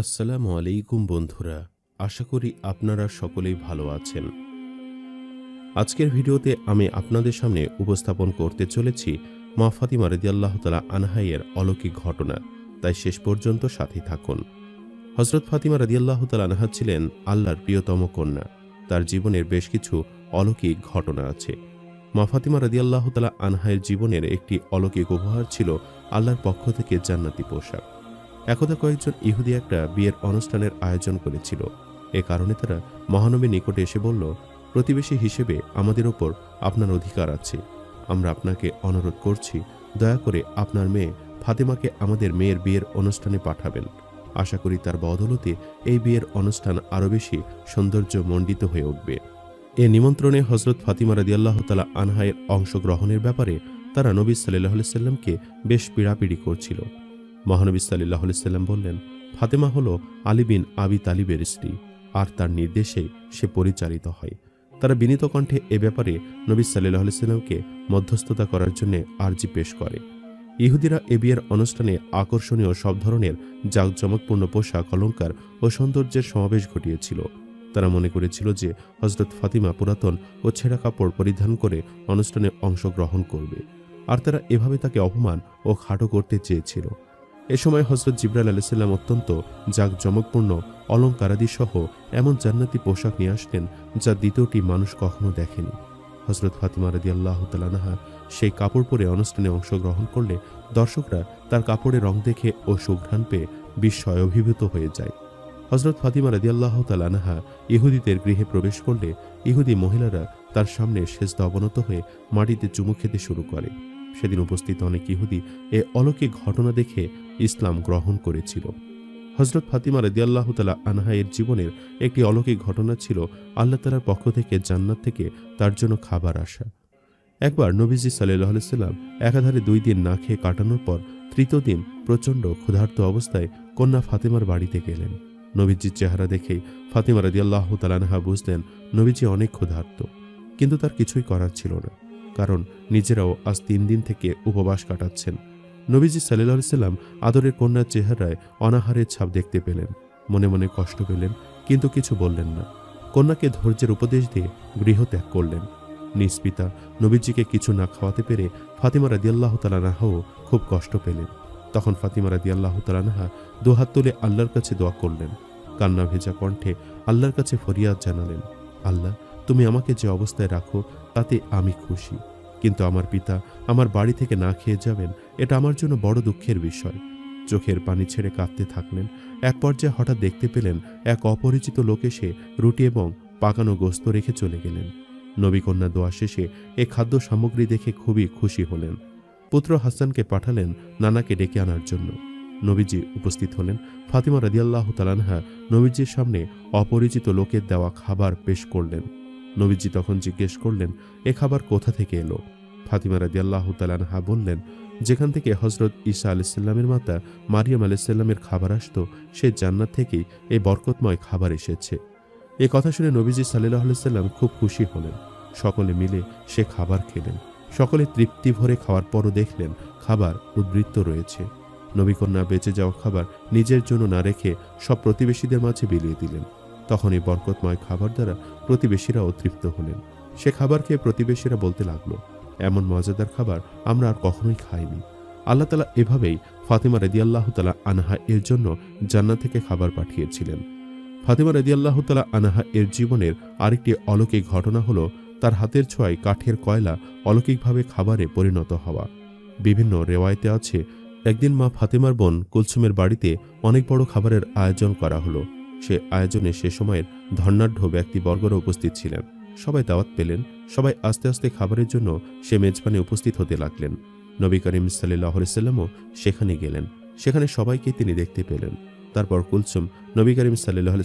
আসসালামু আলাইকুম বন্ধুরা, আশা করি আপনারা সকলেই ভালো আছেন। আজকের ভিডিওতে আমি আপনাদের সামনে উপস্থাপন করতে চলেছি মা ফাতিমা রদিয়াল্লাহ তালা আনহাইয়ের অলৌকিক ঘটনা। তাই শেষ পর্যন্ত সাথে থাকুন। হজরত ফাতিমা রদিয়াল্লাহ তালা আনহা ছিলেন আল্লাহর প্রিয়তম কন্যা। তার জীবনের বেশ কিছু অলৌকিক ঘটনা আছে। মা ফাতিমা রদিয়াল্লাহ তালা আনহাইয়ের জীবনের একটি অলৌকিক উপহার ছিল আল্লাহর পক্ষ থেকে জান্নাতি পোশাক। একদা কয়েকজন ইহুদি একটা বিয়ের অনুষ্ঠানের আয়োজন করেছিল। এ কারণে তারা মহানবীর নিকটে এসে বলল, প্রতিবেশী হিসেবে আমাদের ওপর আপনার অধিকার আছে। আমরা আপনাকে অনুরোধ করছি, দয়া করে আপনার মেয়ে ফাতেমাকে আমাদের মেয়ের বিয়ের অনুষ্ঠানে পাঠাবেন। আশা করি তার বদলতে এই বিয়ের অনুষ্ঠান আরও বেশি সৌন্দর্য মণ্ডিত হয়ে উঠবে। এ নিমন্ত্রণে হজরত ফাতিমা রাদিয়াল্লাহ তালা আনহায়ের অংশগ্রহণের ব্যাপারে তারা নবী সাল্লাহ সাল্লামকে বেশ পীড়াপিড়ি করছিল। মহানবী সাল্লাহ সাল্লাম বললেন, ফাতেমা হল আলী বিন আবি তালিবের স্ত্রী, আর তার নির্দেশে সে পরিচালিত হয়। তারা বিনীত কণ্ঠে এ ব্যাপারে নবী সাল্লাহ সাল্লামকে মধ্যস্থতা করার জন্য আর্জি পেশ করে। ইহুদিরা এ বিয়ের অনুষ্ঠানে আকর্ষণীয় সব ধরনের জাঁকজমকপূর্ণ পোশাক অলঙ্কার ও সৌন্দর্যের সমাবেশ ঘটিয়েছিল। তারা মনে করেছিল যে হজরত ফাতিমা পুরাতন ও ছেঁড়া কাপড় পরিধান করে অনুষ্ঠানে অংশগ্রহণ করবে, আর তারা এভাবে তাকে অপমান ও খাটো করতে চেয়েছিল। এ সময় হজরত জিব্রাইল আলাইসাল্লাম অত্যন্ত জাঁকজমকপূর্ণ অলঙ্কারাদি সহ এমন জান্নাতি পোশাক নিয়ে আসলেন যা দ্বিতীয়টি মানুষ কখনো দেখেনি। হজরত ফাতিমা রাদি আল্লাহ তালানাহা সেই কাপড় পরে অনুষ্ঠানে অংশগ্রহণ করলে দর্শকরা তার কাপড়ের রং দেখে ও সুঘ্রাণ পেয়ে বিস্ময় অভিভূত হয়ে যায়। হজরত ফাতিমা রাদি আল্লাহ তালানাহা ইহুদিদের গৃহে প্রবেশ করলে ইহুদি মহিলারা তার সামনে শেষদা অবনত হয়ে মাটিতে চুমু খেতে শুরু করে। সেদিন উপস্থিত অনেক ইহুদি এ অলৌকিক ঘটনা দেখে ইসলাম গ্রহণ করেছিল। হজরত ফাতিমা রদিয়াল্লাহ তালা আনহাইয়ের জীবনের একটি অলৌকিক ঘটনা ছিল আল্লাহ তালার পক্ষ থেকে জান্নাত থেকে তার জন্য খাবার আসা। একবার নবীজি সাল্লাহ সাল্লাম একাধারে দুই দিন না খেয়ে কাটানোর পর তৃতীয় দিন প্রচণ্ড ক্ষুধার্ত অবস্থায় কন্যা ফাতেমার বাড়িতে গেলেন। নবীজির চেহারা দেখে ফাতিমা রদিয়াল্লাহ তালানহা বুঝলেন নবীজি অনেক ক্ষুধার্ত, কিন্তু তার কিছুই করার ছিল না, কারণ নিজেরাও আজ তিন দিন থেকে উপবাস কাটাচ্ছেন। নবীজি সাল্লাহ সাল্লাম আদরের কন্যার চেহারায় অনাহারের ছাপ দেখতে পেলেন। মনে মনে কষ্ট পেলেন, কিন্তু কিছু বললেন না। কন্যাকে ধৈর্যের উপদেশ দিয়ে গৃহত্যাগ করলেন। নিজ পিতা নবীজিকে কিছু না খাওয়াতে পেরে ফাতিমা রাদিয়াল্লাহ তালানাহাও খুব কষ্ট পেলেন। তখন ফাতিমা রাদিয়াল্লাহ তালানাহা দুহাত তুলে আল্লাহর কাছে দোয়া করলেন। কান্না ভেজা কণ্ঠে আল্লাহর কাছে ফরিয়াদ জানালেন, আল্লাহ, তুমি আমাকে যে অবস্থায় রাখো, তাতে আমি খুশি। কিন্তু আমার পিতা আমার বাড়ি থেকে না খেয়ে যাবেন, এটা আমার জন্য বড় দুঃখের বিষয়। চোখের পানি ছেড়ে কাঁদতে থাকলেন। এক পর্যায়ে হঠাৎ দেখতে পেলেন এক অপরিচিত লোক এসে রুটি এবং পাকানো গোস্ত রেখে চলে গেলেন। নবীকন্যা দোয়া শেষে এ খাদ্য সামগ্রী দেখে খুবই খুশি হলেন। পুত্র হাসানকে পাঠালেন নানাকে ডেকে আনার জন্য। নবীজি উপস্থিত হলেন। ফাতিমা রাদিয়াল্লাহ তালানহা নবীজির সামনে অপরিচিত লোকের দেওয়া খাবার পেশ করলেন। নবীজি তখন জিজ্ঞেস করলেন, এ খাবার কোথা থেকে এলো? ফাতিমা রাদি আল্লাহ তালানহা বললেন, যেখান থেকে হজরত ঈসা আলাইসাল্লামের মাতা মারিয়াম আলাইসাল্লামের খাবার আসতো, সে জান্নাত থেকেই এই বরকতময় খাবার এসেছে। এ কথা শুনে নবীজি সাল্লাহ সাল্লাম খুব খুশি হলেন। সকলে মিলে সে খাবার খেলেন। সকলে তৃপ্তি ভরে খাওয়ার পরও দেখলেন খাবার উদ্বৃত্ত রয়েছে। নবীকন্যা বেঁচে যাওয়া খাবার নিজের জন্য না রেখে সব প্রতিবেশীদের মাঝে বিলিয়ে দিলেন। তখন এই বরকতময় খাবার দ্বারা প্রতিবেশীরাও তৃপ্ত হলেন। সে খাবার খেয়ে প্রতিবেশীরা বলতে লাগল, এমন মজাদার খাবার আমরা আর কখনোই খাইনি। আল্লাহ তালা এভাবেই ফাতিমা রেদিয়াল্লাহ তালা আনহা এর জন্য জান্নাত থেকে খাবার পাঠিয়েছিলেন। ফাতিমা রেদিয়াল্লাহ তালা আনহা এর জীবনের আরেকটি অলৌকিক ঘটনা হলো তার হাতের ছোঁয়ায় কাঠের কয়লা অলৌকিকভাবে খাবারে পরিণত হওয়া। বিভিন্ন রেওয়ায়তে আছে, একদিন মা ফাতেমার বোন কুলসুমের বাড়িতে অনেক বড় খাবারের আয়োজন করা হলো। সে আয়োজনে সে সময়ের ধর্নাঢ্য ব্যক্তিবর্গরা উপস্থিত ছিলেন। সবাই দাওয়াত পেলেন, সবাই আস্তে আস্তে খাবারের জন্য সে মেজবানে উপস্থিত হতে লাগলেন। নবী করিম সাল্লাহ সাল্লামও সেখানে গেলেন, সেখানে সবাইকে তিনি দেখতে পেলেন। তারপর কুলসুম নবী করিম সাল্লাহ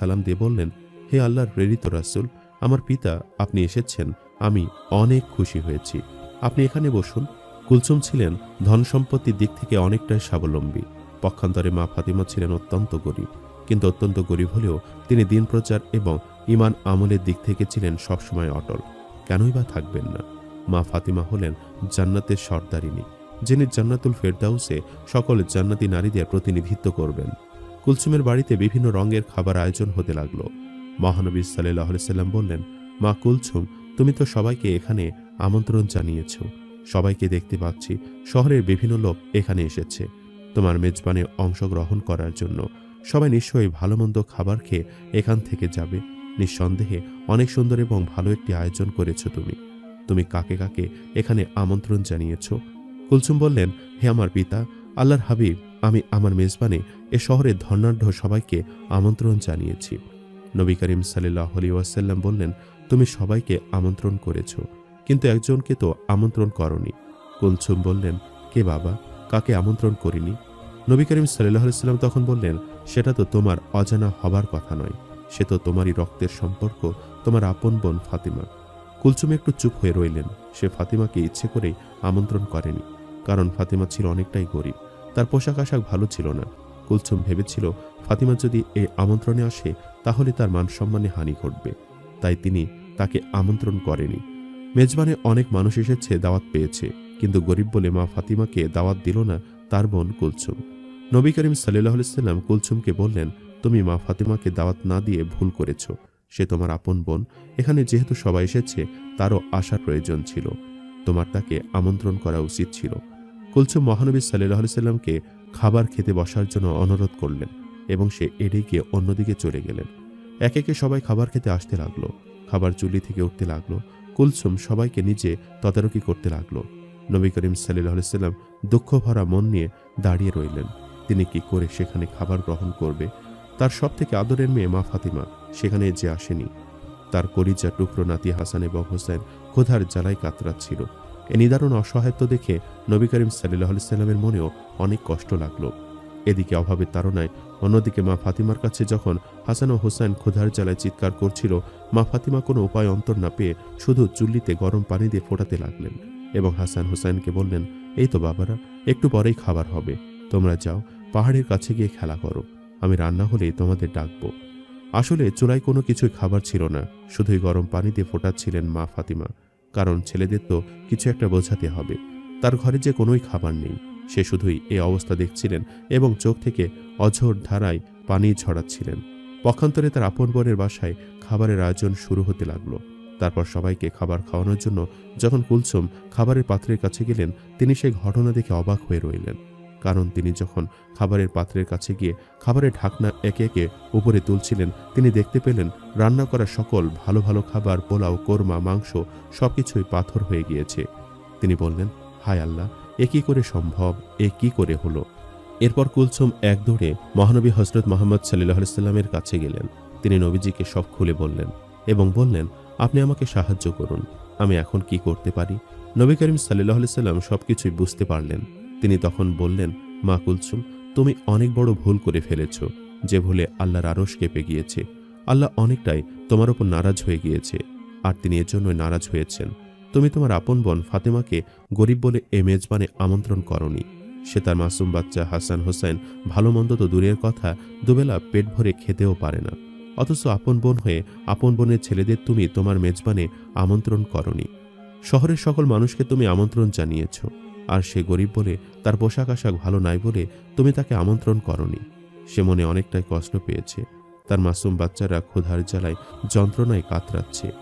সালাম দিয়ে বললেন, হে আল্লাহর প্রেরিত রাসুল, আমার পিতা আপনি এসেছেন, আমি অনেক খুশি হয়েছি। আপনি এখানে বসুন। কুলসুম ছিলেন ধন সম্পত্তির দিক থেকে অনেকটাই স্বাবলম্বী। পক্ষান্তরে মা ফাতিমা ছিলেন অত্যন্ত গরিব। কিন্তু অত্যন্ত গরিব হলেও তিনি দিন প্রচার এবং ইমান আমলের দিক থেকে ছিলেন সবসময় অটল। কেনই বা থাকবেন না? মা ফাতিমা হলেন জান্নাতের সর্দারিনী, যিনি জান্নাতুল ফেরদাউসে সকল জান্নাতি নারীদের প্রতিনিধিত্ব করবেন। কুলসুমের বাড়িতে বিভিন্ন রঙের খাবার আয়োজন হতে লাগল। মহানবী সাল্লাম বললেন, মা কুলসুম, তুমি তো সবাইকে এখানে আমন্ত্রণ জানিয়েছ। সবাইকে দেখতে পাচ্ছি, শহরের বিভিন্ন লোক এখানে এসেছে। তোমার মেজবানে অংশগ্রহণ করার জন্য সবাই নিশ্চয়ই ভালো মন্দ খাবার খেয়ে এখান থেকে যাবে। নিঃসন্দেহে অনেক সুন্দর এবং ভালো একটি আয়োজন করেছ তুমি। তুমি কাকে কাকে এখানে আমন্ত্রণ জানিয়েছ? কুলসুম বললেন, হে আমার পিতা, আল্লাহর হাবিব, আমি আমার মেজবানে এ শহরের ধর্নাঢ্য সবাইকে আমন্ত্রণ জানিয়েছি। নবী করিম সাল্লাহ আলী ওয়াসাল্লাম বললেন, তুমি সবাইকে আমন্ত্রণ করেছ, কিন্তু একজনকে তো আমন্ত্রণ করনি। কুলসুম বললেন, কে বাবা? কাকে আমন্ত্রণ করিনি? নবী করিম সাল্লাহ সাল্লাম তখন বললেন সেটা তো তোমার অজানা হবার কথা নয়। সে তো তোমারই রক্তের সম্পর্ক, তোমার আপন বোন ফাতিমা। কুলসুম একটু চুপ হয়ে রইলেন। সে ফাতিমাকে ইচ্ছে করেই আমন্ত্রণ করেনি, কারণ ফাতিমা ছিল অনেকটাই গরিব। তার পোশাক আশাক ভালো ছিল না। কুলসুম ভেবেছিল, ফাতিমা যদি এই আমন্ত্রণে আসে, তাহলে তার মান সম্মানে হানি ঘটবে। তাই তিনি তাকে আমন্ত্রণ করেনি। মেজবানে অনেক মানুষ এসেছে, দাওয়াত পেয়েছে। কিন্তু গরিব বলে মা ফাতিমাকে দাওয়াত দিল না তার বোন কুলসুম। নবী করিম সাল্লাহ সাল্লাম কুলসুমকে বললেন, তুমি মা ফাতিমাকে দাওয়াত না দিয়ে ভুল করেছ। সে তোমার আপন বোন। এখানে যেহেতু সবাই এসেছে, তারও আসার প্রয়োজন ছিল। তোমার তাকে আমন্ত্রণ করা উচিত ছিল। কুলসুম মহানবী সাল্লাহ সাল্লামকে খাবার খেতে বসার জন্য অনুরোধ করলেন এবং সে এড়ে গিয়ে অন্যদিকে চলে গেলেন। একে একে সবাই খাবার খেতে আসতে লাগল। খাবার চুলি থেকে উঠতে লাগল। কুলসুম সবাইকে নিজে তদারকি করতে লাগল। নবী করিম সাল্লাহ সাল্লাম দুঃখ ভরা মন নিয়ে দাঁড়িয়ে রইলেন। তিনি কি করে সেখানে খাবার গ্রহণ করবে? তার সব থেকে আদরের মেয়ে মা ফাতিমা সেখানে যে আসেনি। তার কলিজা টুকরো নাতি হাসান এবং হোসেন ক্ষুধার জ্বালায় কাতরাচ্ছিল। এ নিদারুণ অসহায়ত্ব দেখে নবী করিম সাল্লাহ সাল্লামের মনেও অনেক কষ্ট লাগল। এদিকে অভাবের তাড়নায় অন্যদিকে মা ফাতিমার কাছে যখন হাসান ও হোসেন ক্ষুধার জ্বালায় চিৎকার করছিল, মা ফাতিমা কোনো উপায় অন্তর না পেয়ে শুধু চুল্লিতে গরম পানি দিয়ে ফোটাতে লাগলেন এবং হাসান হোসেনকে বললেন, এই তো বাবারা, একটু পরেই খাবার হবে। তোমরা যাও, পাহাড়ের কাছে গিয়ে খেলা করো। আমি রান্না হলেই তোমাদের ডাকবো। আসলে চুলায় কোনো কিছুই খাবার ছিল না শুধুই গরম পানি দিয়ে ফোটাচ্ছিলেন মা ফাতিমা। কারণ ছেলেদের তো কিছু একটা বোঝাতে হবে। তার ঘরে যে কোনোই খাবার নেই। সে শুধুই এ অবস্থা দেখছিলেন এবং চোখ থেকে অঝোর ধারায় পানি ছড়াচ্ছিলেন। পক্ষান্তরে তার আপন বোনের বাসায় খাবারের আয়োজন শুরু হতে লাগল। তারপর সবাইকে খাবার খাওয়ানোর জন্য যখন কুলসুম খাবারের পাত্রের কাছে গেলেন, তিনি সেই ঘটনা দেখে অবাক হয়ে রইলেন। কারণ তিনি যখন খাবারের পাত্রের কাছে গিয়ে খাবারের ঢাকনা একে একে উপরে তুলছিলেন, তিনি দেখতে পেলেন রান্না করা সকল ভালো ভালো খাবার, পোলাও, কোরমা, মাংস সবকিছুই পাথর হয়ে গিয়েছে। তিনি বললেন, হায় আল্লাহ, এ কি করে সম্ভব? এ কি করে হলো? এরপর কুলসুম এক দৌড়ে মহানবী হজরত মোহাম্মদ সাল্লাহ সাল্লামের কাছে গেলেন। তিনি নবীজিকে সব খুলে বললেন এবং বললেন, আপনি আমাকে সাহায্য করুন, আমি এখন কি করতে পারি? নবী করিম সাল্লাহ সাল্লাম সবকিছুই বুঝতে পারলেন। তিনি তখন বললেন, মা কুলসুম, তুমি অনেক বড় ভুল করে ফেলেছ, যে ভুলে আল্লাহর আরস কেঁপে গিয়েছে। আল্লাহ অনেকটাই তোমার ওপর নারাজ হয়ে গিয়েছে, আর তিনি এর জন্যই নারাজ হয়েছেন। তুমি তোমার আপন বোন ফাতেমাকে গরিব বলে এ মেজবানে আমন্ত্রণ করনি। সে তার মাসুম বাচ্চা হাসান হোসেন ভালো মন্দ তো দূরের কথা, দুবেলা পেট ভরে খেতেও পারে না। অথচ আপন বোন হয়ে আপন বোনের ছেলেদের তুমি তোমার মেজবানে আমন্ত্রণ করনি। শহরের সকল মানুষকে তুমি আমন্ত্রণ জানিয়েছ। আর সে গরিব বলে তার পোশাক আশাক ভালো নাই বলে তুমি তাকে আমন্ত্রণ করনি। সে মনে অনেকটাই কষ্ট পেয়েছে। তার মাসুম বাচ্চারা ক্ষুধার জ্বালায় যন্ত্রণায় কাতরাচ্ছে।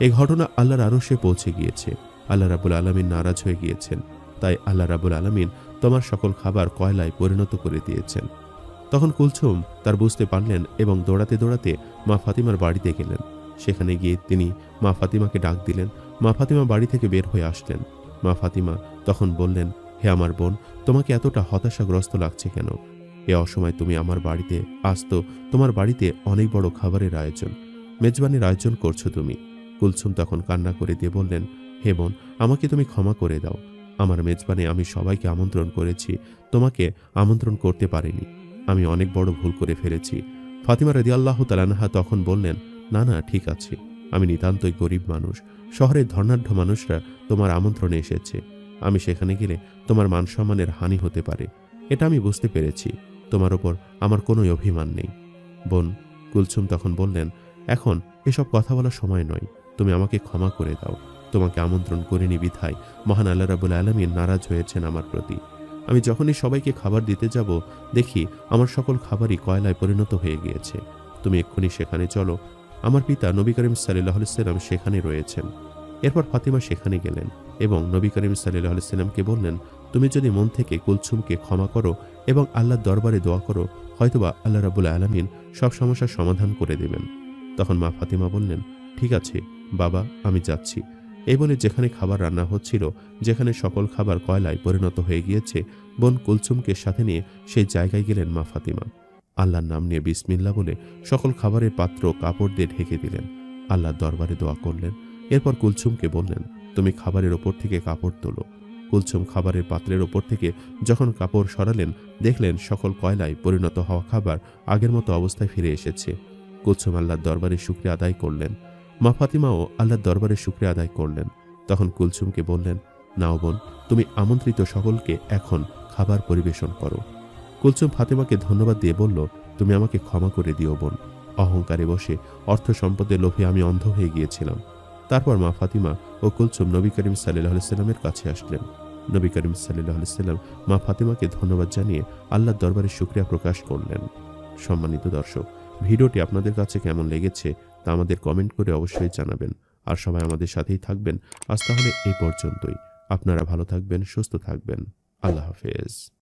এই ঘটনা আল্লাহর আরও সে পৌঁছে গিয়েছে। আল্লাহ রাবুল আলমিন নারাজ হয়ে গিয়েছেন। তাই আল্লাহ রাবুল আলমিন তোমার সকল খাবার কয়লায় পরিণত করে দিয়েছেন। তখন কুলছুম তার বুঝতে পারলেন এবং দৌড়াতে দৌড়াতে মা ফাতিমার বাড়িতে গেলেন। সেখানে গিয়ে তিনি মা ফাতিমাকে ডাক দিলেন। মা ফাতিমা বাড়ি থেকে বের হয়ে আসলেন। মা ফাতিমা তখন বললেন, হে আমার বোন, তোমাকে এতটা হতাশাগ্রস্ত লাগছে কেন? এ অসময় তুমি আমার বাড়িতে আসতো, তোমার বাড়িতে অনেক বড় খাবারের আয়োজন, মেজবানির আয়োজন করছ তুমি। কুলসুম তখন কান্না করে দিয়ে বললেন, হে বোন, আমাকে তুমি ক্ষমা করে দাও। আমার মেজবানে আমি সবাইকে আমন্ত্রণ করেছি, তোমাকে আমন্ত্রণ করতে পারিনি। আমি অনেক বড় ভুল করে ফেলেছি। ফাতিমা রদি আল্লাহ তালানহা তখন বললেন, না না, ঠিক আছে। আমি নিতান্তই গরিব মানুষ। শহরের ধর্নাঢ্য মানুষরা তোমার আমন্ত্রণে এসেছে। আমি সেখানে গেলে তোমার মান সম্মানের হানি হতে পারে। এটা আমি বুঝতে পেরেছি। তোমার ওপর আমার কোনো অভিমান নেই। বোন, কুলসুম তখন বললেন, এখন এসব কথা বলার সময় নয়। তুমি আমাকে ক্ষমা করে দাও। তোমাকে আমন্ত্রণ করিনি বিধায়। মহান আল্লাহ রাবুল আলমীর নারাজ হয়েছেন আমার প্রতি। আমি যখনই সবাইকে খাবার দিতে যাব, দেখি আমার সকল খাবারই কয়লায় পরিণত হয়ে গিয়েছে। তুমি এক্ষুনি সেখানে চলো। আমার পিতা নবী করিম সাল্লাহ সাল্লাম সেখানে রয়েছেন। এরপর ফাতিমা সেখানে গেলেন এবং নবী করিম সাল্লাহ সাল্লামকে বললেন, তুমি যদি মন থেকে কুলছুমকে ক্ষমা করো এবং আল্লাহর দরবারে দোয়া করো, হয়তোবা আল্লাহ রাবুল আলমিন সব সমস্যার সমাধান করে দেবেন। তখন মা ফাতিমা বললেন, ঠিক আছে, বাবা, আমি যাচ্ছি। এই বলে যেখানে খাবার রান্না হচ্ছিল, যেখানে সকল খাবার কয়লায় পরিণত হয়ে গিয়েছে, বোন কুলছুমকে সাথে নিয়ে সেই জায়গায় গেলেন মা ফাতিমা। আল্লাহর নাম নিয়ে বিসমিল্লা বলে সকল খাবারের পাত্র কাপড় দিয়ে ঢেকে দিলেন। আল্লাহর দরবারে দোয়া করলেন। এরপর কুলছুমকে বললেন, তুমি খাবারের ওপর থেকে কাপড় তোলো। কুলছুম খাবারের পাত্রের ওপর থেকে যখন কাপড় সরালেন, দেখলেন সকল কয়লায় পরিণত হওয়া খাবার আগের মতো অবস্থায় ফিরে এসেছে। কুলছুম আল্লাহর দরবারে শুক্রিয়া আদায় করলেন। মা ফাতিমাও আল্লাহর দরবারে শুক্রিয়া আদায় করলেন। তখন কুলছুমকে বললেন, নাও বোন, তুমি আমন্ত্রিত সকলকে এখন খাবার পরিবেশন করো। কুলছুম ফাতেমাকে ধন্যবাদ দিয়ে বলল, তুমি আমাকে ক্ষমা করে দিও, বোন। অহংকারে বসে অর্থ সম্পদের লোভে আমি অন্ধ হয়ে গিয়েছিলাম। তারপর মা ফাতিমা ও কুলছুম নবী করিম সাল্লাহ সাল্লামের কাছে আসলেন। নবী করিম সাল্লাহ সাল্লাম মা ফাতিমাকে ধন্যবাদ জানিয়ে আল্লাহর দরবারে শুক্রিয়া প্রকাশ করলেন। সম্মানিত দর্শক, ভিডিওটি আপনাদের কাছে কেমন লেগেছে তা আমাদের কমেন্ট করে অবশ্যই জানাবেন। আর সবাই আমাদের সাথেই থাকবেন। আজ তাহলে এই পর্যন্তই। আপনারা ভালো থাকবেন, সুস্থ থাকবেন। আল্লাহ হাফেজ।